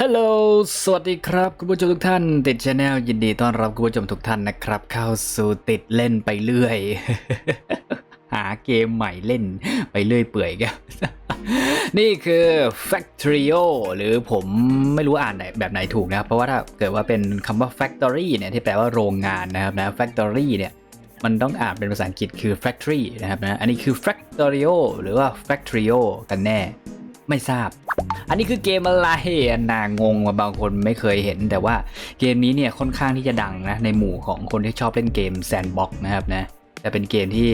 ฮัลโหล สวัสดีครับ คุณผู้ชมทุกท่าน ติดชาแนลยินดีต้อนรับคุณผู้ชมทุกท่านนะครับ เข้าสู่ติดเล่นไปเรื่อย หาเกมใหม่เล่นไปเรื่อยเปื่อยกันนี่คือ Factorio หรือผมไม่รู้อ่านไหนแบบไหนถูกนะครับเพราะว่าถ้าเกิดว่าเป็นคำว่า Factory เนี่ย ที่แปลว่าโรงงานนะครับนะ Factory เนี่ย มันต้องอ่านเป็นภาษาอังกฤษคือ factory นะครับนะ อันนี้คือ factorio หรือว่า factorio กันแน่ ไม่ทราบ อันนี้คือเกมอะไรนางงมาบางคนไม่เคยเห็น แต่ว่าเกมนี้เนี่ยค่อนข้างที่จะดังนะในหมู่ของคนที่ชอบเล่นเกมแซนด์บ็อกนะครับนะแต่เป็นเกมที่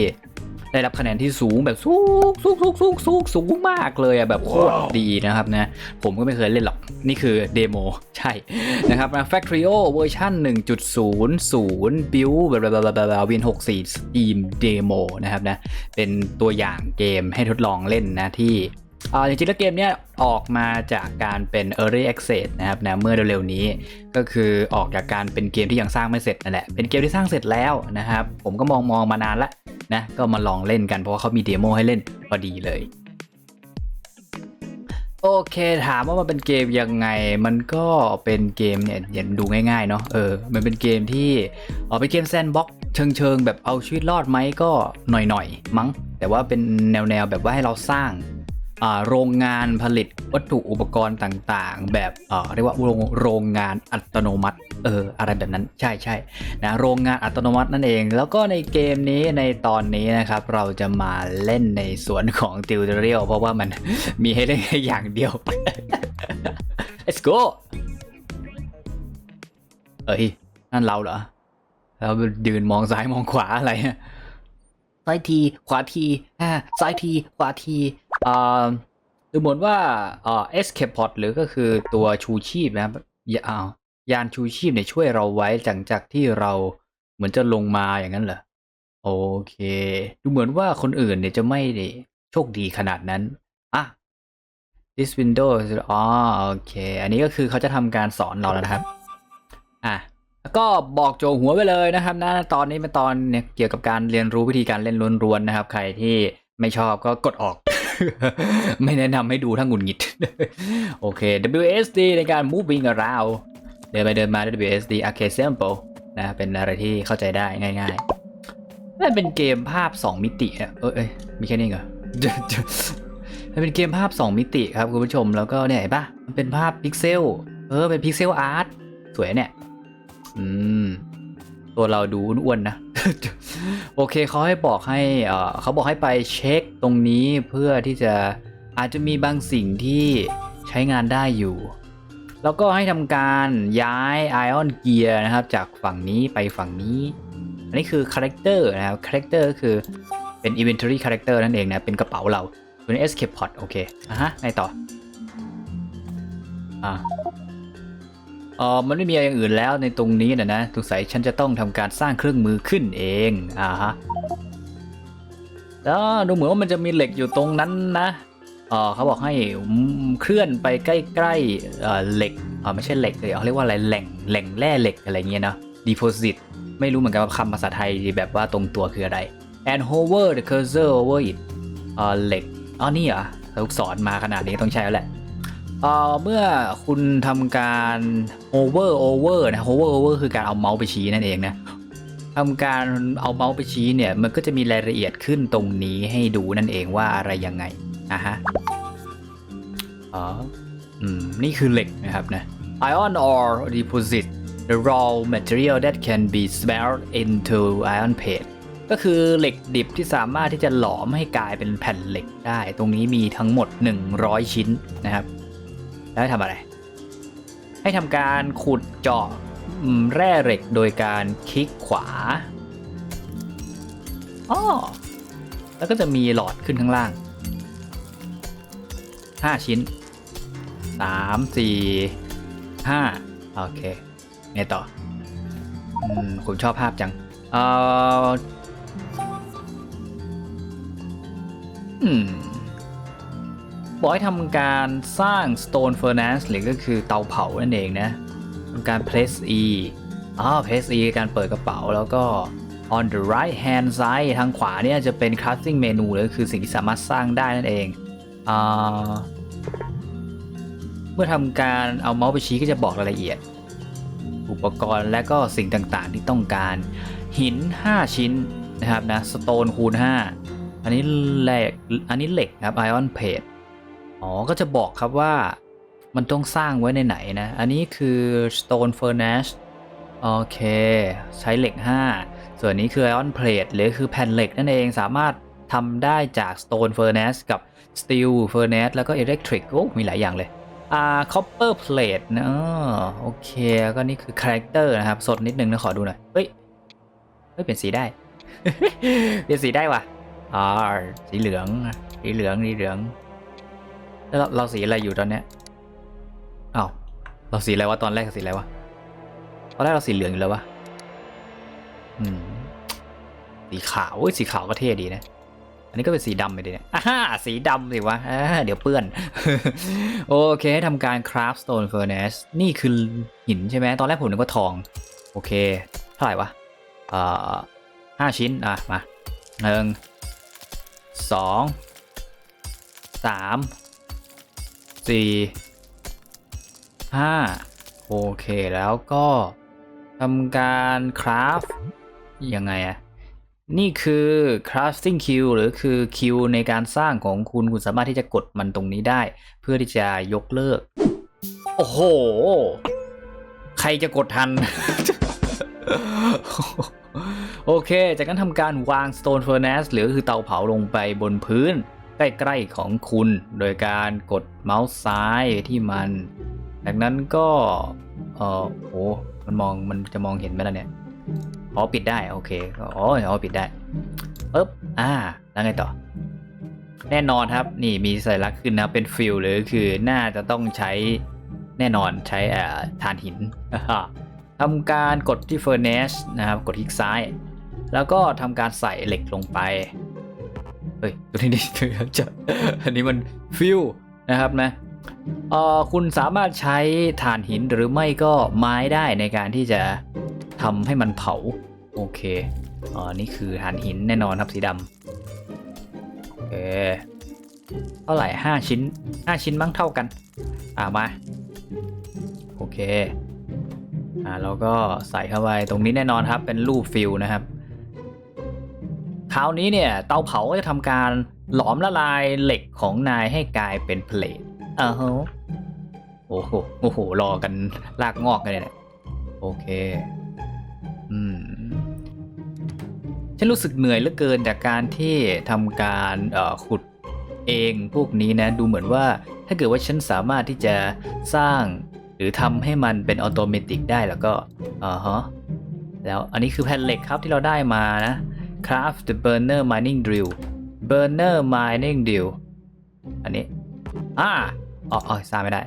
ได้รับคะแนนที่สูงแบบสูงสูงสูงสูงสูงสูงมากเลยอะแบบโคตรดีนะครับนะผมก็ไม่เคยเล่นหรอก นี่คือเดโมใช่นะครับนะ Factorio เวอร์ชัน1.00 build บลาบลาบลาบลาวิน64 Steam Demo นะครับนะเป็นตัวอย่างเกมให้ทดลองเล่นนะที่ อ่าจริงๆแล้วเกมเนี้ยออกมาจากการเป็น Early Access นะครับนะเมื่อเร็วๆนี้ก็คือออกจากการเป็นเกมที่ยังสร้างไม่เสร็จนั่นแหละเป็นเกมที่สร้างเสร็จแล้วนะครับผมก็มองมองๆมานานละนะก็มาลองเล่นกันเพราะว่าเขามีเดโมให้เล่นพอดีเลยโอเคถามว่ามันเป็นเกมยังไงมันก็เป็นเกมเนี่ยอย่าดูง่ายๆเนาะเออมันเป็นเกมที่อ๋อเป็นเกมแซนด์บ็อกเชิงเชิงแบบเอาชีวิตรอดไหมก็หน่อยๆ มั้ง แต่ว่าเป็นแนวๆแบบว่าให้เราสร้าง โรงงานผลิตวัตถุอุปกรณ์ต่างๆ แบบเรียกว่าโรงโรงงานอัตโนมัติเอออะไรแบบนั้นใช่ใช่นะโรงงานอัตโนมัตินั่นเอง แล้วก็ในเกมนี้ในตอนนี้นะครับเราจะมาเล่นในส่วนของติวเตอร์เรียลเพราะว่ามันมีให้เล่นแค่อย่างเดียว let's go เอ้ยนั่นเราเหรอเรายืนมองซ้ายมองขวาอะไรซ้ายทีขวาทีอ่าซ้ายทีขวาที ดูเหมือนว่าเอ่า escape pod หรือก็คือตัวชูชีพนะครับยาอ่ายานชูชีพเนี่ยช่วยเราไว้หลังจากที่เราเหมือนจะลงมาอย่างนั้นเหรอโอเค ดูเหมือนว่าคนอื่นเนี่ยจะไม่โชคดีขนาดนั้นอะ this window อ๋อโอเค อันนี้ก็คือเขาจะทำการสอนเราแล้วนะครับ อะ แล้วก็บอกโจหัวไปเลยนะครับนะตอนนี้เป็นตอนเนี่ยเกี่ยวกับการเรียนรู้วิธีการเล่นล้วนๆนะครับ ใครที่ไม่ชอบก็กดออก ไม่แนะนำให้ดูถ้าหงุดหงิด โอเค WSD ในการ moving around เดินไปเดินมาด้วย WSD arcade sample นะ เป็นอะไรที่เข้าใจได้ง่ายๆนั่นเป็นเกมภาพ 2 มิติอะเอ้ยมีแค่นี้เหรอมันเป็นเกมภาพ 2 มิติครับคุณผู้ชมแล้วก็เนี่ยเห็นปะมันเป็นภาพพิกเซล เออ เป็นพิกเซลอาร์ตสวยเนี่ย อืม ตัวเราดูอ้วนๆนะ โอเคเขาให้บอกให้เขาบอกให้ไปเช็คตรงนี้เพื่อที่จะอาจจะมีบางสิ่งที่ใช้งานได้อยู่ แล้วก็ให้ทำการย้าย Ion Gear นะครับ จากฝั่งนี้ไปฝั่งนี้ อันนี้คือ Character นะครับ Character ก็คือเป็น Inventory Character นั่นเองนะเป็นกระเป๋าเราตัวนี้ Escape Pod โอเคอะฮะไงต่ออ่า ออมันไม่มีอะไรอย่างอื่นแล้วในตรงนี้นะนะสงสัยฉันจะต้องทำการสร้างเครื่องมือขึ้นเองอ่าฮะแล้วดูเหมือนว่ามันจะมีเหล็กอยู่ตรงนั้นนะเออเขาบอกให้เคลื่อนไปใกล้ๆเอ่อเหล็กเออไม่ใช่เหล็กเลยเขาเรียกว่าอะไรแหล่งแหล่งแร่เหล็กอะไรเงี้ยเนาะ deposit ไม่รู้เหมือนกันว่าคำภาษาไทยแบบว่าตรงตัวคืออะไร and hover the cursor over it เออเหล็กอ๋อนี่เหรอลูกศรมาขนาดนี้ต้องใช้แล้วแหละ เมื่อคุณทำการ over over นะ over over คือการเอาเมาส์ไปชี้นั่นเองนะทำการเอาเมาส์ไปชี้เนี่ยมันก็จะมีรายละเอียดขึ้นตรงนี้ให้ดูนั่นเองว่าอะไรยังไงอะฮะอ๋ออืมนี่คือเหล็กนะครับนะ iron ore deposit the raw material that can be smelted into iron plate ก็คือเหล็กดิบที่สามารถที่จะหลอมให้กลายเป็นแผ่นเหล็กได้ ตรงนี้มีทั้งหมด 100 ชิ้นนะครับ แล้วให้ทำอะไร ให้ทำการขุดเจาะอืมแร่เหล็กโดยการคลิกขวาอ้อแล้วก็จะมีหลอดขึ้นข้างล่าง 5 ชิ้น 3 4 5 โอเคไงต่ออืมผมชอบภาพจัง เอ่ออืม บอกให้ทำการสร้าง stone furnace หรือก็คือเตาเผานั่นเองนะทำการ press e อ๋อ press e การเปิดกระเป๋าแล้วก็ on the right hand side ทางขวาเนี่ยจะเป็น crafting menu หรือคือสิ่งที่สามารถสร้างได้นั่นเองอ่าเมื่อทำการเอาเมาส์ไปชี้ก็จะบอกรายละเอียด อุปกรณ์และก็สิ่งต่างๆที่ต้องการ หิน 5 ชิ้นนะครับนะ สโตนคูณ 5 อันนี้เหล็ก อันนี้เหล็กครับไอ อ๋อ ก็จะบอกครับว่ามันต้องสร้างไว้ในไหนนะ อันนี้คือ Stone Furnace โอเค ใช้เหล็ก 5 ส่วนนี้คือ Iron Plate หรือคือแผ่นเหล็กนั่นเองสามารถทำได้จาก Stone Furnace กับ Steel Furnace แล้วก็ Electric โอ้ มีหลายอย่างเลย อ่า Copper Plate นะโอเค ก็นี่คือ Character นะครับ สดนิดนึงนะ ขอดูหน่อย เฮ้ย เฮ้ย เปลี่ยนสีได้ เปลี่ยนสีได้ว่ะอ่าสีเหลือง สีเหลือง สีเหลือง แล้วเราเราสีอะไรอยู่ตอนเนี้ยอ้าวเราสีอะไรวะตอนแรกสีอะไรวะตอนแรกเราสีเหลืองอยู่แล้ววะอืมสีขาวเว้ยสีขาวก็เท่ดีนะ อันนี้ก็เป็นสีดำไปดิเนี่ยอ่าสีดำสิวะอ่าเดี๋ยวเปื้อน โอเคให้ทำการ craft stone furnace นี่คือหินใช่ไหมตอนแรกผมนึกว่าทอง โอเค เท่าไหร่วะเอ่อห้าชิ้น อะ มาหนึ่งสองสาม สี่ห้าโอเคแล้วก็ทำการ craft ยังไงอะนี่คือ crafting queue หรือคือคิวในการสร้างของคุณคุณสามารถที่จะกดมันตรงนี้ได้ เพื่อที่จะยกเลิก โอ้โห ใครจะกดทัน โอเค จากนั้นทำการวาง stone furnace หรือคือเตาเผาลงไปบนพื้น ใกล้ๆของคุณ โดยการกดเมาส์ซ้ายที่มัน จากนั้นก็เออโอ้มันมองมันจะมองเห็นไหมล่ะเนี่ยอ๋อปิดได้โอเคอ๋ออ๋อปิดได้ปึ๊บอ่าแล้วไงต่อ แน่นอนครับนี่มีสัญลักษณ์ขึ้นนะเป็นฟิลหรือคือน่าจะต้องใช้แน่นอนใช้อ่าถ่านหินทำการกดที่ furnace นะครับกดคลิกซ้าย แล้วก็ทำการใส่เหล็กลงไป เฮ้ยตัวนี้นี่จะอันนี้มันฟิลนะครับนะเอ่อคุณสามารถใช้ถ่านหินหรือไม่ก็ไม้ได้ในการที่จะทำให้มันเผา โอเคอ๋อนี่คือถ่านหินแน่นอนครับสีดำโอเคเท่าไหร่5ชิ้น5ชิ้นมั้งเท่ากัน อ่ามา โอเค อ่าเราก็ใส่เข้าไปตรงนี้แน่นอนครับเป็นรูปฟิลนะครับ ราวนี้เนี่ยเตาเผาก็จะทำการหลอมละลายเหล็กของนายให้กลายเป็นเพลทอ่าฮะโอ้โหโอ้โหรอกันลากงอกกันเลยเนี่ยโอเค อืม ฉันรู้สึกเหนื่อยเหลือเกินจากการที่ทำการเอ่อขุดเองพวกนี้นะ ดูเหมือนว่าถ้าเกิดว่าฉันสามารถที่จะสร้างหรือทำให้มันเป็นออโตเมติกได้แล้วก็อ่าฮะแล้วอันนี้คือแผ่นเหล็กครับที่เราได้มานะ craft the burner mining drill burner mining drill อันนี้ อ่าอ๋ออ๋อสร้างไม่ได้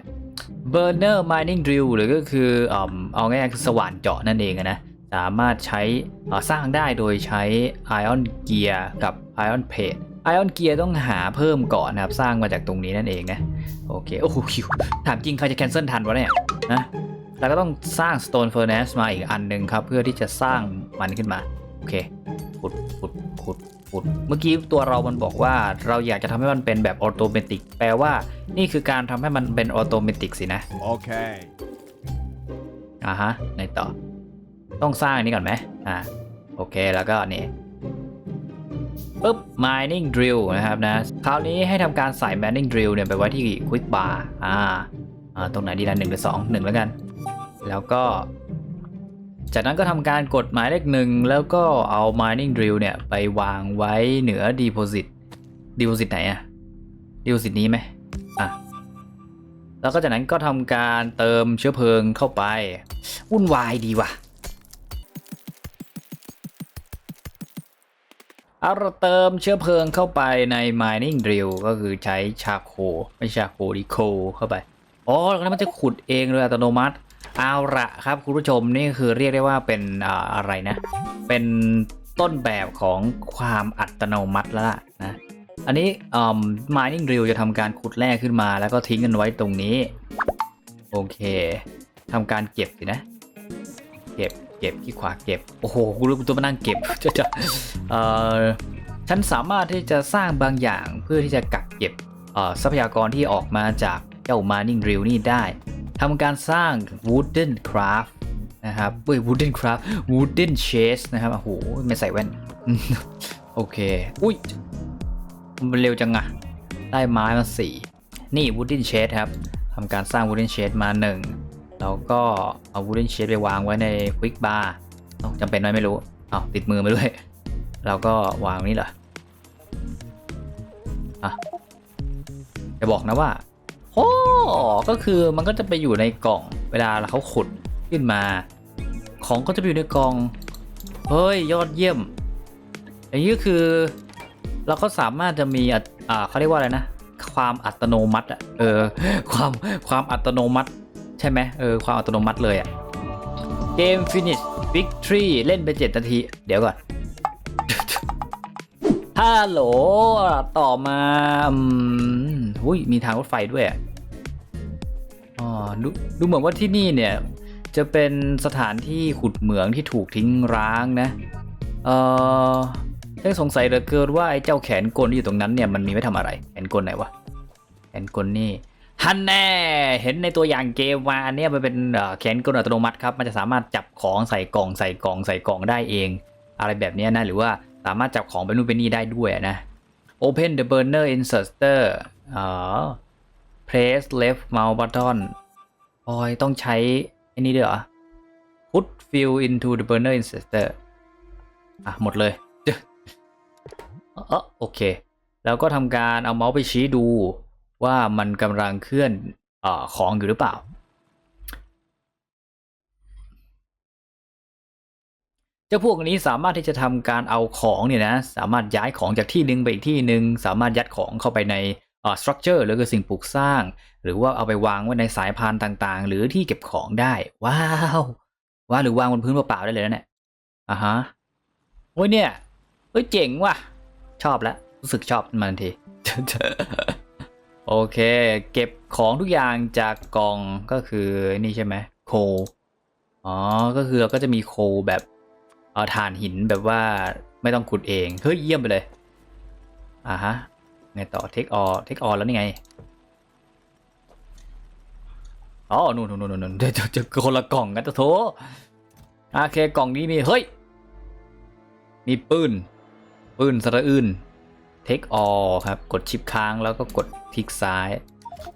burner mining drill หรือก็คือเอ่อเอาง่ายๆคือสว่านเจาะนั่นเองนะสามารถใช้สร้างได้โดยใช้ ion gear กับ ion plate ion gear ต้องหาเพิ่มก่อนนะครับ สร้างมาจากตรงนี้นั่นเองนะ โอเค โอ้โหคิวถามจริงใครจะ cancel ทันวะเนี่ยนะแล้วก็ต้องสร้าง stone furnace มาอีกอันหนึ่งครับ เพื่อที่จะสร้างมันขึ้นมา โอเค ขุดขุดขุดขุดเมื่อกี้ตัวเรามันบอกว่าเราอยากจะทำให้มันเป็นแบบออโตเมติกแปลว่านี่คือการทำให้มันเป็นออโตเมติกสินะ Okay. อ่าฮะในต่อ ต้องสร้างอันนี้ก่อนไหมอ่า โอเคแล้วก็นี่ปุ๊บ mining drill นะครับนะ คราวนี้ให้ทำการใส่ mining drill เนี่ยไปไว้ที่ quick bar อ่าอ่าตรงไหนดีละหนึ่งหรือสองหนึ่งแล้วกัน แล้วก็ จากนั้นก็ทำการกดหมายเลขหนึ่งแล้วก็เอา mining drill เนี่ย ไปวางไว้เหนือ deposit deposit ไหนอะ deposit นี้ไหมอะแล้วก็จากนั้นก็ทำการเติมเชื้อเพลิงเข้าไปวุ่นวายดีว่ะเอาเราเติมเชื้อเพลิงเข้าไปใน mining drill ก็คือใช้ชาโค ไม่ชาโคดิโคเข้าไป อ๋อ แล้วมันจะขุดเองโดยอัตโนมัติ เอาละครับคุณผู้ชมนี่คือเรียกได้ว่าเป็นอะไรนะ เป็นต้นแบบของความอัตโนมัติแล้วล่ะนะ อันนี้ mining drill จะทำการขุดแร่ขึ้นมา แล้วก็ทิ้งกันไว้ตรงนี้ โอเคทำการเก็บสินะ เก็บเก็บที่ขวาเก็บ โอ้โหกูรู้ตัวมานั่งเก็บจะจะเอ่อฉันสามารถที่จะสร้างบางอย่างเพื่อที่จะกักเก็บทรัพยากรที่ออกมาจากเจ้า mining drill นี่ได้ ทำการสร้าง wooden craft นะครับเว้ย wooden craft wooden chest นะครับ โอ้โห ไม่ใส่แว่น โอเค อุ้ย มันเร็วจังอะได้ไม้มาสี่ นี่ wooden chest ครับ ทำการสร้าง wooden chest มาหนึ่ง แล้วก็เอา wooden chest ไปวางไว้ใน quick bar จำเป็นไหมไม่รู้เอาติดมือมาด้วยแล้วก็วางนี่เหรออะจะบอกนะว่า โอ้ก็คือมันก็จะไปอยู่ในกล่องเวลาเขาขุดขึ้นมา ของก็จะไปอยู่ในกล่อง เฮ้ยยอดเยี่ยม อย่างนี้ก็คือ เราก็สามารถจะมีอะอ่าเขาเรียกว่าอะไรนะ ความอัตโนมัติอะเออความความอัตโนมัติ ใช่ไหมเออความอัตโนมัติเลยอะเกม finish victory เล่นไป7นาที เดี๋ยวก่อนฮัลโหล ต่อมาอืมอุ้ย มีทางรถไฟด้วย อ๋อดูดูเหมือนว่าที่นี่เนี่ยจะเป็นสถานที่ขุดเหมืองที่ถูกทิ้งร้างนะ เออได้สงสัยเหลือเกินว่าไอ้เจ้าแขนกลที่อยู่ตรงนั้นเนี่ยมันมีไว้ทำอะไร แขนกลไหนวะ แขนกลนี่ฮันแน่ เห็นในตัวอย่างเกมมาอันเนี้ยมันเป็นแขนกลอัตโนมัติครับ มันจะสามารถจับของใส่กล่องใส่กล่องใส่กล่องได้เอง อะไรแบบนี้นะ หรือว่าสามารถจับของไปนู่นไปนี่ได้ด้วยนะ Open the burner inserter อ๋อ press left mouse button โอ้ยต้องใช้ไอ้นี่ด้วยเหรอ put fuel into the burner inserter อะ หมดเลยเออโอเค แล้วก็ทำการเอาเมาส์ไปชี้ดูว่ามันกำลังเคลื่อนเออของอยู่หรือเปล่า เจ้าพวกนี้สามารถที่จะทำการเอาของเนี่ยนะ สามารถย้ายของจากที่หนึ่งไปอีกที่หนึ่งสามารถยัดของเข้าไปใน เอ่อ structure หรือก็สิ่งปลูกสร้าง หรือว่าเอาไปวางไว้ในสายพานต่างๆ หรือที่เก็บของได้ ว้าวว่าหรือวางบนพื้นเปล่าๆได้เลยนะเนี่ยอ่าฮะโอ้ยเนี่ยเฮ้ยเจ๋งว่ะ ชอบแล้วรู้สึกชอบมันทันทีโอเค เก็บของทุกอย่างจากกล่องก็คือนี่ใช่ไหมโคอ๋อก็คือเราก็จะมีโคแบบเออถ่านหินแบบว่าไม่ต้องขุดเองเฮ้ยเยี่ยมไปเลยอ่าฮะ ไงต่อเทคออเทคออแล้วนี่ไงอ๋อนู่นนู่นนู่นเดี๋ยวจะคนละกล่องกันจะโถโอเคกล่องนี้มีเฮ้ย มีปืนปืนสระอื่น Take all ครับ กดชิปค้างแล้วก็กดคลิกซ้าย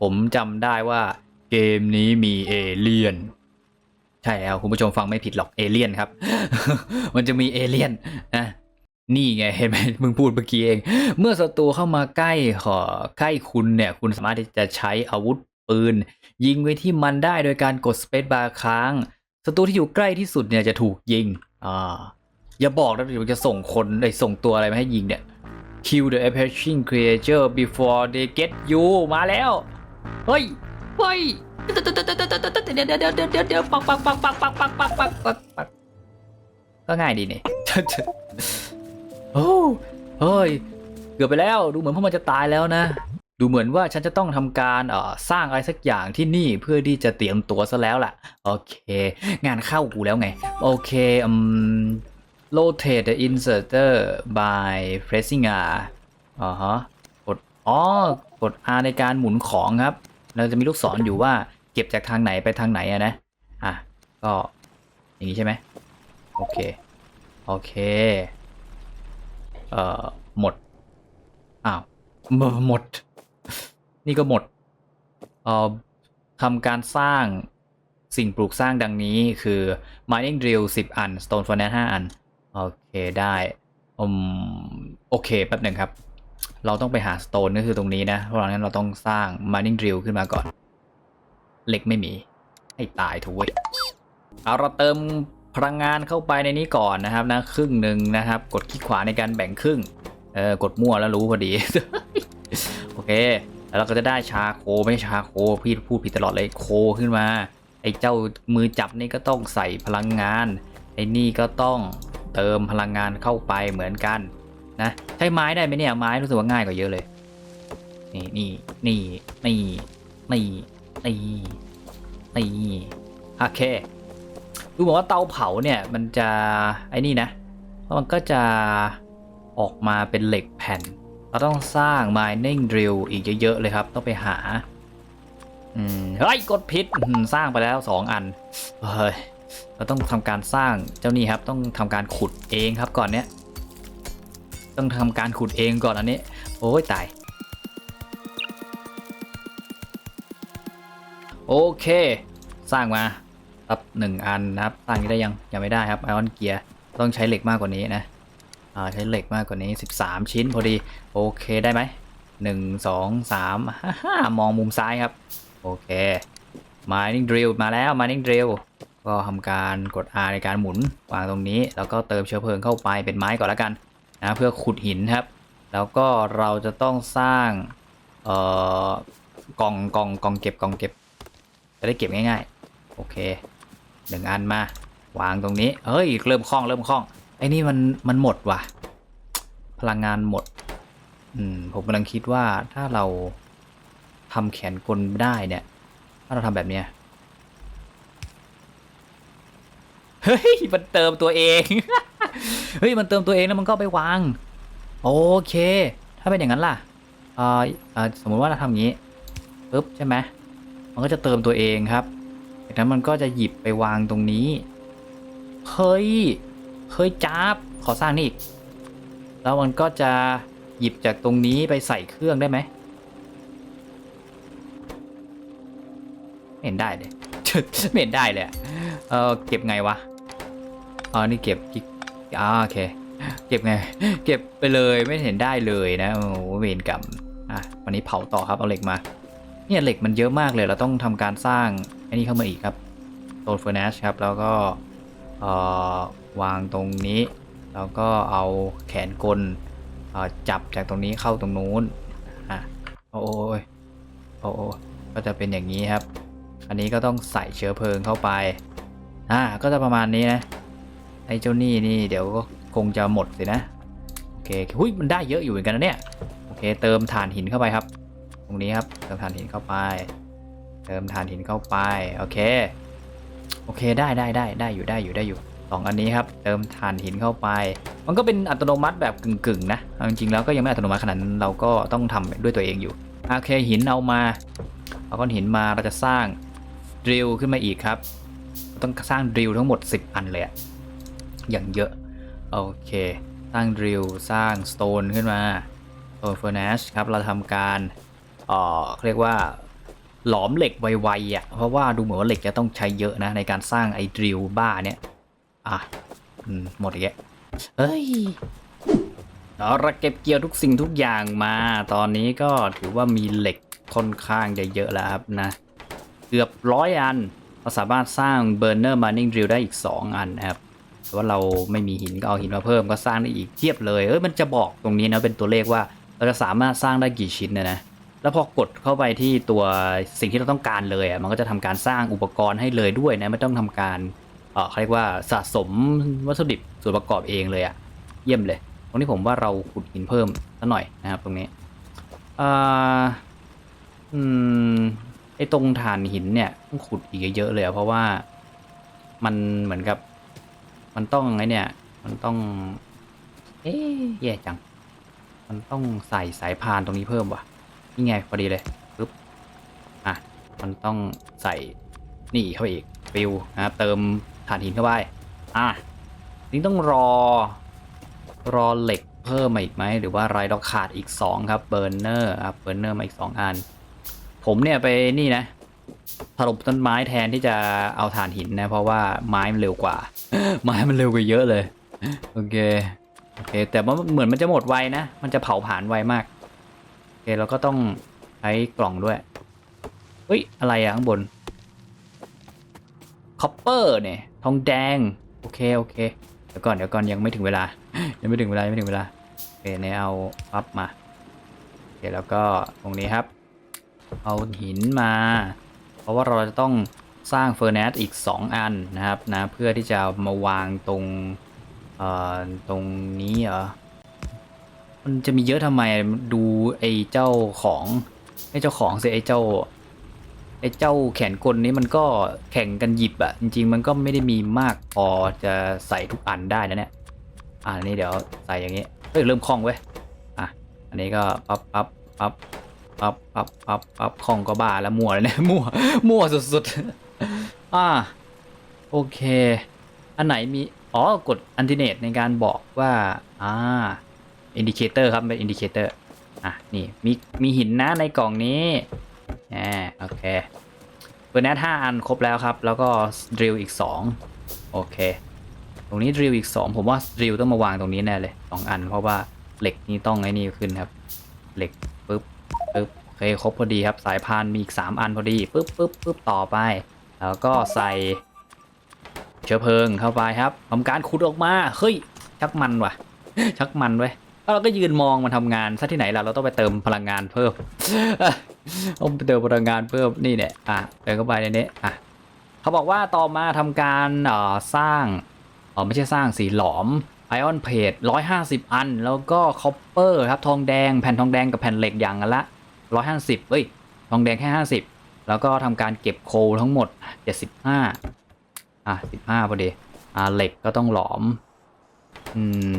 ผมจำได้ว่าเกมนี้มีเอเลี่ยน ใช่แล้วคุณผู้ชมฟังไม่ผิดหรอกเอเลี่ยนครับ มันจะมีเอเลี่ยนนะ นี่ไงเห็นไหมมึงพูดเมื่อกี้เอง เมื่อศัตรูเข้ามาใกล้ขอใกล้คุณเนี่ย คุณสามารถที่จะใช้อาวุธปืน ยิงไว้ที่มันได้โดยการกดสเปซบาร์ค้างศัตรูที่อยู่ใกล้ที่สุดเนี่ยจะถูกยิงอ่าอย่าบอกนะเดี๋ยวจะส่งคนไอ้ส่งตัวอะไรมาให้ยิงเนี่ย kill the approaching creature before they get you มาแล้ว เฮ้ย เฮ้ย เดี๋ยวเดี๋ยวเดี๋ยวเดี๋ยวเดี๋ยวเดี๋ยวปักปักปักปักปักปักปักปักปักปักก็ง่ายดีนี่ โอ้เฮ้ย เกือบไปแล้ว ดูเหมือนพวกมันจะตายแล้วนะ ดูเหมือนว่าฉันจะต้องทำการเอ่อสร้างอะไรสักอย่างที่นี่เพื่อที่จะเตรียมตัวซะแล้วล่ะ โอเค งานเข้ากูแล้วไง โอเคอืม rotate the inserter by pressing R อ๋อฮะกดอ๋อกด R ในการหมุนของครับ เราจะมีลูกศรอยู่ว่าเก็บจากทางไหนไปทางไหนอะนะ อะ ก็อย่างนี้ใช่ไหมโอเค โอเค เอ่อหมด อ้าว หมด นี่ก็หมด เอ่อทำการสร้างสิ่งปลูกสร้างดังนี้คือ mining drill 10 อัน stone furnace 5 อัน โอเคได้อืมโอเคแป๊บหนึ่งครับ เราต้องไปหา stone ก็คือตรงนี้นะ เพราะฉะนั้นเราต้องสร้าง mining drill ขึ้นมาก่อน เหล็กไม่มี ให้ตายทุยเอาเราเติม พลังงานเข้าไปในนี้ก่อนนะครับนะครึ่งหนึ่งนะครับ กดคลิกขวาในการแบ่งครึ่งเออกดมั่วแล้วรู้พอดี โอเค แล้วเราก็จะได้ชาโคไม่ใช่ชาโคพี่พูดผิดตลอดเลยโคขึ้นมา ไอ้เจ้ามือจับนี่ก็ต้องใส่พลังงาน ไอ้นี่ก็ต้องเติมพลังงานเข้าไปเหมือนกันนะใช้ไม้ได้ไหมเนี่ยไม้รู้สึกว่าง่ายกว่าเยอะเลย นี่นี่นี่นี่นี่นี่นี่โอเค ดูเหมือนว่าเตาเผาเนี่ยมันจะไอ้นี่นะมันก็จะออกมาเป็นเหล็กแผ่น เราต้องสร้าง mining drill อีกเยอะๆเลยครับ ต้องไปหา อืมเฮ้ยกดผิดอืมสร้างไปแล้วสองอัน เฮ้ย เราต้องทำการสร้างเจ้านี่ครับ ต้องทำการขุดเองครับก่อนเนี้ย ต้องทำการขุดเองก่อนอันนี้ โอ้ยตาย โอเค สร้างมา ครับหนึ่งอันนะครับสร้างนี้ได้ยังยังไม่ได้ครับไอออนเกียร์ต้องใช้เหล็กมากกว่านี้นะอ่าใช้เหล็กมากกว่านี้ 13 ชิ้นพอดีโอเคได้ไหมหนึ่งสองสามฮ่าฮ่ามองมุมซ้ายครับ โอเค mining drill มาแล้ว mining drill ก็ทำการกด R ในการหมุนวางตรงนี้ แล้วก็เติมเชื้อเพลิงเข้าไปเป็นไม้ก่อนแล้วกันนะเพื่อขุดหินครับ แล้วก็เราจะต้องสร้างเอ่อกล่องกล่องกล่องเก็บกล่องเก็บ จะได้เก็บง่ายๆ โอเค หนึ่งอันมา วางตรงนี้เฮ้ยเริ่มคล่องเริ่มคล่องไอ้นี่มันมันหมดว่ะ พลังงานหมด อืมผมกำลังคิดว่าถ้าเราทำแขนกลได้เนี่ย ถ้าเราทำแบบเนี้ยเฮ้ยมันเติมตัวเอง เฮ้ยมันเติมตัวเองแล้วมันก็ไปวาง โอเค ถ้าเป็นอย่างนั้นล่ะเอ่อเออสมมติว่าเราทำอย่างนี้ปุ๊บใช่ไหมมันก็จะเติมตัวเองครับ จากนั้นมันก็จะหยิบไปวางตรงนี้ เฮ้ย เฮ้ยจ้าบขอสร้างนี่อีก แล้วมันก็จะหยิบจากตรงนี้ไปใส่เครื่องได้ไหมเห็นได้เลยไม่เห็นได้เลยเออเก็บไงวะอ๋อนี่เก็บกิ๊กอ่าโอเค เก็บไง เก็บไปเลยไม่เห็นได้เลยนะ โอ้เวรกรรมอะวันนี้เผาต่อครับ เอาเหล็กมา เนี่ยเหล็กมันเยอะมากเลย เราต้องทำการสร้าง อ้นี่เข้ามาอีกครับโซลเฟอร์เนชครับ แล้วก็วางตรงนี้ แล้วก็เอาแขนกลจับจากตรงนี้เข้าตรงนู้นอะโอ้ยโอ้โก็จะเป็นอย่างนี้ครับ อันนี้ก็ต้องใส่เชื้อเพลิงเข้าไปอ่าก็จะประมาณนี้นะไอ้เจ้านี่นี่เดี๋ยวก็คงจะหมดสินะโอเคหุยมันได้เยอะอยู่เหมือนกันนะเนี่ยโอเคเติมถ่านหินเข้าไปครับ ตรงนี้ครับเติมถ่านหินเข้าไป เติมถ่านหินเข้าไป โอเค โอเคได้ได้ได้ได้อยู่ได้อยู่ได้อยู่สองอันนี้ครับ เติมถ่านหินเข้าไป มันก็เป็นอัตโนมัติแบบกึ่งๆนะจริงๆแล้วก็ยังไม่อัตโนมัติขนาดนั้นเราก็ต้องทำด้วยตัวเองอยู่ โอเคหินเอามา เอาก้อนหินมาเราจะสร้างดริลขึ้นมาอีกครับ ต้องสร้างดริลทั้งหมด 10 อันเลยอะอย่างเยอะ โอเค สร้างดริลสร้างสโตนขึ้นมาสโตนเฟอร์เนชครับ เราทำการเอ่อเรียกว่า หลอมเหล็กไวๆอะเพราะว่าดูเหมือนว่าเหล็กจะต้องใช้เยอะนะ ในการสร้างไอ้ดริลบ้าเนี่ย อะอืมหมดอีกแล้วเอ้ยเอาเก็บเกี่ยวทุกสิ่งทุกอย่างมา ตอนนี้ก็ถือว่ามีเหล็กค่อนข้างจะเยอะแล้วครับนะ เกือบร้อยอันเราสามารถสร้าง burner mining drill ได้อีก 2 อันนะครับแต่ว่าเราไม่มีหินก็เอาหินมาเพิ่มก็สร้างได้อีกเทียบเลยเอ้ยมันจะบอกตรงนี้นะเป็นตัวเลขว่า เราจะสามารถสร้างได้กี่ชิ้นเนยนะ แล้วพอกดเข้าไปที่ตัวสิ่งที่เราต้องการเลยอะมันก็จะทำการสร้างอุปกรณ์ให้เลยด้วยนะไม่ต้องทำการเออเขาเรียกว่าสะสมวัตถุดิบส่วนประกอบเองเลยอะเยี่ยมเลย ตรงนี้ผมว่าเราขุดหินเพิ่มสักหน่อยนะครับตรงนี้อ่าอืมไอ้ตรงฐานหินเนี่ยต้องขุดอีกเยอะเลยเพราะว่ามันเหมือนกับ มันต้องไงเนี่ย มันต้อง เอ๊ะแย่จัง มันต้องใส่สายพานตรงนี้เพิ่มว่ะ นี่ไงพอดีเลยปึ๊บอะมันต้องใส่นี่เข้าไปอีกฟิลนะครับเติมถ่านหินเข้าไปอะนี่ต้องรอรอเหล็กเพิ่มมาอีกไหมหรือว่าไรเราขาดอีก 2 ครับเบอร์เนอร์ครับเบอร์เนอร์มาอีก 2 อัน ผมเนี่ยไปนี่นะถล่มต้นไม้แทนที่จะเอาถ่านหินนะเพราะว่าไม้มันเร็วกว่า ไม้มันเร็วกว่าเยอะเลย โอเคโอเค แต่ว่าเหมือนมันจะหมดไวนะ มันจะเผาผลาญไวมาก เคเราก็ต้องใช้กล่องด้วยเฮ้ย อะไรอะข้างบนคอปเปอร์เนี่ย ทองแดง โอเค โอเค เดี๋ยวก่อน เดี๋ยวก่อน ยังไม่ถึงเวลา ยังไม่ถึงเวลา ยังไม่ถึงเวลาโอเคเนี่ยเอาปั๊บมา โอเค แล้วก็ตรงนี้ครับ เอาหินมา เพราะว่าเราจะต้องสร้างเฟอร์เนสอีก 2 อันนะครับนะ เพื่อที่จะมาวางตรง เอ่อ ตรงนี้เหรอ มันจะมีเยอะทำไมดูไอ้เจ้าของไอ้เจ้าของสิไอ้เจ้าไอ้เจ้าแขนกลนี้มันก็แข่งกันหยิบอะจริง ๆ มันก็ไม่ได้มีมากพอจะใส่ทุกอันได้นะเนี่ยอ่านี่เดี๋ยวใส่อย่างนี้เฮ้ยเริ่มคล่องเว้ยอะอันนี้ก็ปั๊บปั๊บปั๊บปั๊บปั๊บปั๊บปั๊บของก็บ้าแล้วมั่วเลยเนี่ยมั่วมั่วสุดๆอ่าโอเค อันไหนมีอ๋อกดอันติเนตในการบอกว่าอ่า อินดิเคเตอร์ครับเป็นอินดิเคเตอร์อะนี่มีมีหินนะในกล่องนี้แหมโอเคเปิดแนทห้าอันครบแล้วครับ แล้วก็ดริลอีกสองโอเค ตรงนี้ดริลอีกสองผมว่าดริลต้องมาวางตรงนี้แน่เลยสองอันเพราะว่าเหล็กนี่ต้องไอ้นี่ขึ้นครับ เหล็กปึ๊บปึ๊บโอเคครบพอดีครับสายพานมีอีกสามอันพอดีปึ๊บปึ๊บปึ๊บต่อไป แล้วก็ใส่เชื้อเพลิงเข้าไปครับทำการขุดออกมา เฮ้ย ชักมันว่ะ ชักมันไว้ย แล้วเราก็ยืนมองมันทำงานซะที่ไหนล่ะเราต้องไปเติมพลังงานเพิ่มต้องไปเติมพลังงานเพิ่มนี่เนี่ยอะเติมเข้าไปในนี้อะเขาบอกว่าต่อมาทำการเอ่อสร้างเออไม่ใช่สร้างสีหลอมไอออนเพจ150อัน แล้วก็คอปเปอร์ครับทองแดงแผ่นทองแดงกับแผ่นเหล็กอย่างละ150เอ้ยทองแดงแค่50แล้วก็ทำการเก็บโคลทั้งหมด75อะ15พอดีอ่าเหล็กก็ต้องหลอม อืม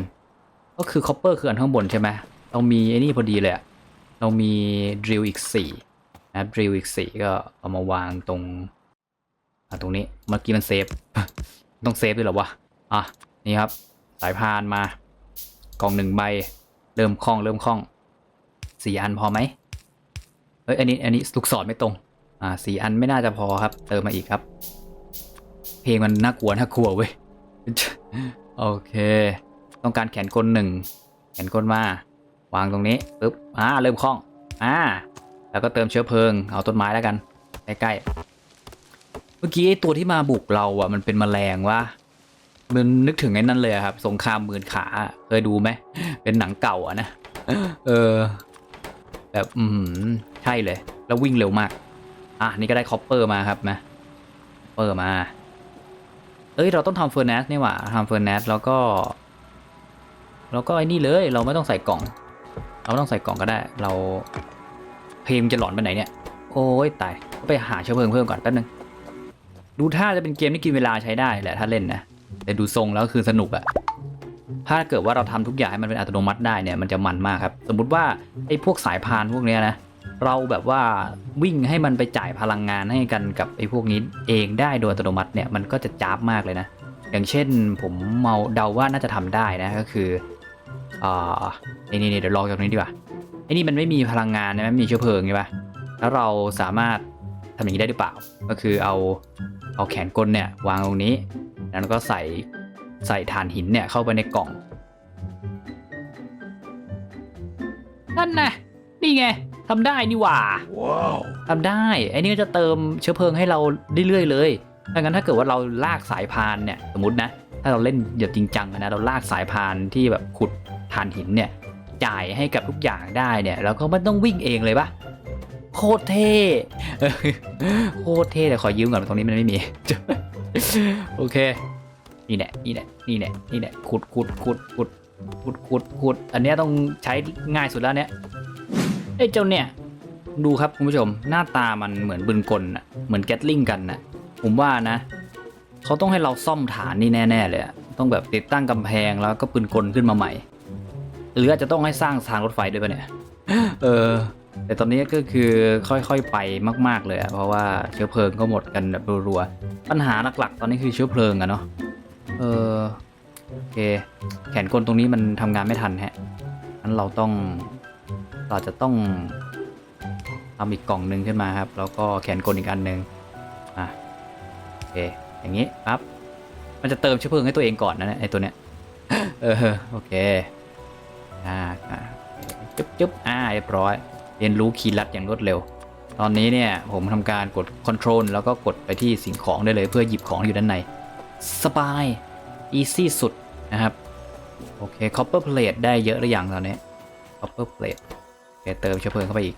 ก็คือคอปเปอร์คืออันข้างบนใช่ไหมเรามีไอ้นี่พอดีเลยอะเรามีดริลอีกสี่นะดริลอีกสี่ก็เอามาวางตรงตรงนี้เมื่อกี้มันเซฟต้องเซฟด้วยหรอวะอะนี่ครับสายพานมากล่องหนึ่งใบเริ่มคล่องเริ่มคล่องสี่อันพอไหมเฮ้ยอันนี้อันนี้ลูกศรไม่ตรงอ่าสี่อันไม่น่าจะพอครับ เติมมาอีกครับ เพลงมันน่ากลัวน่ากลัวเว้ยโอเค ต้องการแขนกลหนึ่งแขนกลมา วางตรงนี้ปึ๊บอ่าเริ่มคล่องอ่าแล้วก็เติมเชื้อเพลิง เอาต้นไม้แล้วกัน ใกล้ๆเมื่อกี้ไอตัวที่มาบุกเราอะ มันเป็นแมลงวะมันนึกถึงไอ้นั่นเลยครับ สงครามหมื่นขาเคยดูไหมเป็นหนังเก่าอะนะเออแบบอืมใช่เลย แล้ววิ่งเร็วมาก อะนี่ก็ได้คอปเปอร์มาครับนะคอปเปอร์มา เอ้ยเราต้องทำเฟอร์เนสนี่หว่าทำเฟอร์เนสแล้วก็ แล้วก็ไอ้นี่เลยเราไม่ต้องใส่กล่อง เราไม่ต้องใส่กล่องก็ได้ เราเพลงจะหลอนไปไหนเนี่ย โอ้ยตายไปหาเชื้อเพลิงเพิ่มก่อนแป๊บนึงดูท่าจะเป็นเกมที่กินเวลาใช้ได้แหละถ้าเล่นนะแต่ดูทรงแล้วคือสนุกอะถ้าเกิดว่าเราทำทุกอย่างให้มันเป็นอัตโนมัติได้เนี่ยมันจะมันมากครับ สมมุติว่าไอ้พวกสายพานพวกเนี้ยนะเราแบบว่าวิ่งให้มันไปจ่ายพลังงานให้กันกับไอ้พวกนี้เองได้โดยอัตโนมัติเนี่ยมันก็จะจ้าบมากเลยนะ อย่างเช่นผมเมาเดาว่าน่าจะทำได้นะก็คือ อ่านี่นี่เดี๋ยวลองจากตรงนี้ดีกว่าไอ้นี่มันไม่มีพลังงานนะไม่มีเชื้อเพลิงใช่ปะแล้วเราสามารถทำอย่างนี้ได้หรือเปล่า ก็คือเอาเอาแขนกลเนี่ยวางตรงนี้ แล้วก็ใส่ใส่ถ่านหินเนี่ยเข้าไปในกล่อง นั่นนะนี่ไงทำได้นี่หว่าว้าวทำได้ไอ้นี่ก็จะเติมเชื้อเพลิงให้เราเรื่อยๆเลยดังนั้นถ้าเกิดว่าเราลากสายพานเนี่ยสมมตินะ ถ้าเราเล่นแบบจริงจังนะเราลากสายพานที่แบบขุด ถ่านหินเนี่ยจ่ายให้กับทุกอย่างได้เนี่ยเราก็ไม่ต้องวิ่งเองเลยปะโคตรเท่โคตรเท่แต่ขอยืมก่อนตรงนี้มันไม่มี โอเค นี่แหละนี่แหละนี่แหละนี่แหละขุดขุดขุดขุดขุดขุดขุดอันนี้ต้องใช้ง่ายสุดแล้วเนี่ยไอ้เจ้าเนี่ยดูครับคุณผู้ชมหน้าตามันเหมือนปืนกลน่ะเหมือนแกตลิงกันน่ะผมว่านะเขาต้องให้เราซ่อมฐานนี่แน่ ๆ เลยต้องแบบติดตั้งกำแพงแล้วก็ปืนกลขึ้นมาใหม่ หรืออาจจะต้องให้สร้างทางรถไฟด้วยปะเนี่ย เออ แต่ตอนนี้ก็คือค่อยๆไปมาก ๆเลยอะเพราะว่าเชื้อเพลิงก็หมดกันแบบรัวๆปัญหาหลักๆ ตอนนี้คือเชื้อเพลิงอะเนาะ เออโอเค แขนกลตรงนี้มันทำงานไม่ทันฮะงั้นเราต้อง เราจะต้องทำอีกกล่องหนึ่งขึ้นมาครับ แล้วก็แขนกลอีกอันหนึ่งอะโอเค อย่างนี้ปั๊บ มันจะเติมเชื้อเพลิงให้ตัวเองก่อนนะเนี่ยไอตัวเนี้ย เออ โอเค อ่าอ่าจุ๊บจุ๊บอ่าเรียบร้อย เรียนรู้คีย์ลัดอย่างรวดเร็ว ตอนนี้เนี่ยผมทำการกด Control แล้วก็กดไปที่สิ่งของได้เลย เพื่อหยิบของอยู่ด้านใน สบายอีซี่สุดนะครับ โอเค Copper Plate ได้เยอะหรือยังตอนนี้ Copper Plate โอเคเติมเชื้อเพลิงเข้าไปอีก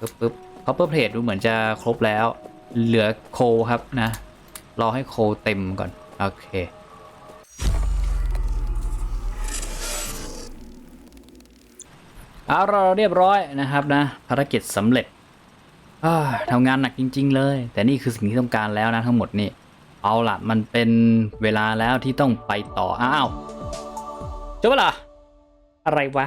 ปึ๊บปึ๊บคอปเปอร์เพลทดูเหมือนจะครบแล้ว เหลือโคครับนะ รอให้โคเต็มก่อน โอเค เอาเราเรียบร้อยนะครับนะ ภารกิจสำเร็จอ่าทำงานหนักจริง ๆ เลย แต่นี่คือสิ่งที่ต้องการแล้วนะทั้งหมดนี่เอาละมันเป็นเวลาแล้วที่ต้องไปต่ออ้าวจบแล้วเหรออะไรวะ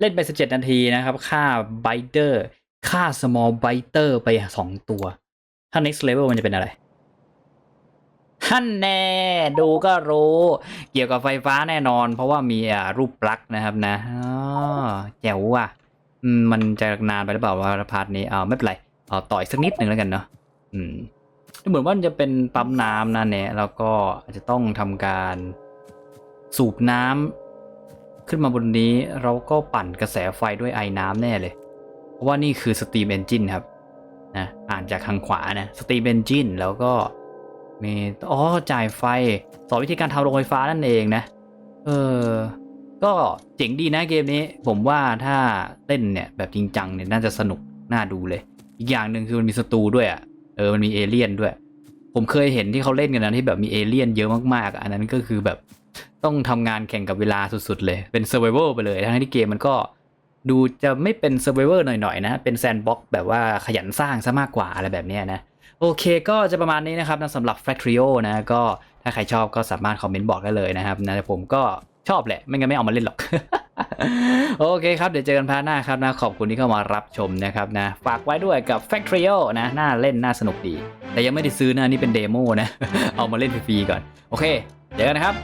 เล่นไป 17 นาทีนะครับค่าไบเดอร์ฆ่า small biter ไปสองตัว ถ้า next level มันจะเป็นอะไร ฮั่นแน่ดูก็รู้ เกี่ยวกับไฟฟ้าแน่นอน เพราะว่ามีรูปปลั๊กนะครับนะอ๋อแจ๋วว่ะมันจะนานไปหรือเปล่าว่าพาร์ทนี้อ่าไม่เป็นไรเอาต่อยสักนิดหนึ่งแล้วกันเนาะอืมเหมือนว่ามันจะเป็นปั๊มน้ำนะเนี่ยแล้วก็อาจจะต้องทำการสูบน้ำขึ้นมาบนนี้เราก็ปั่นกระแสไฟด้วยไอ้น้ำแน่เลย เพราะว่านี่คือ Steam Engine ครับนะอ่านจากทางขวานะ Steam Engine แล้วก็ มีอ๋อจ่ายไฟ สอนวิธีการทำโรงไฟฟ้านั่นเองนะ เออ ก็เจ๋งดีนะเกมนี้ ผมว่าถ้าเล่นเนี่ยแบบจริงจังเนี่ยน่าจะสนุกน่าดูเลย อีกอย่างหนึ่งคือมันมีศัตรูด้วยอะ เออมันมีเอเลี่ยนด้วย ผมเคยเห็นที่เขาเล่นกันนะที่แบบมีเอเลี่ยนเยอะมากๆ อันนั้นก็คือแบบต้องทำงานแข่งกับเวลาสุดๆ เลย เป็นเซอร์ไ a เวอร์ไปเลย ทั้งที่เกมมันก็ดูจะไม่เป็นเซอร์ไ a เวอร์หน่อยๆนะ เป็นแซนด์บ็อกแบบว่าขยันสร้างซะมากกว่าอะไรแบบนี้นะ โอเคก็จะประมาณนี้นะครับนะสำหรับ Factorio นะก็ถ้าใครชอบก็สามารถคอมเมนต์บอกได้เลยนะครับนะผมก็ชอบแหละ ไม่งั้นไม่เอามาเล่นหรอก โอเคครับ เดี๋ยวเจอกันพาร์ทหน้าครับนะ ขอบคุณที่เข้ามารับชมนะครับนะ ฝากไว้ด้วยกับ Factorio นะ น่าเล่นน่าสนุกดี แต่ยังไม่ได้ซื้อนะนี่เป็นเดโมนะ เอามาเล่นฟรีๆก่อน โอเค เจอกันนะครับ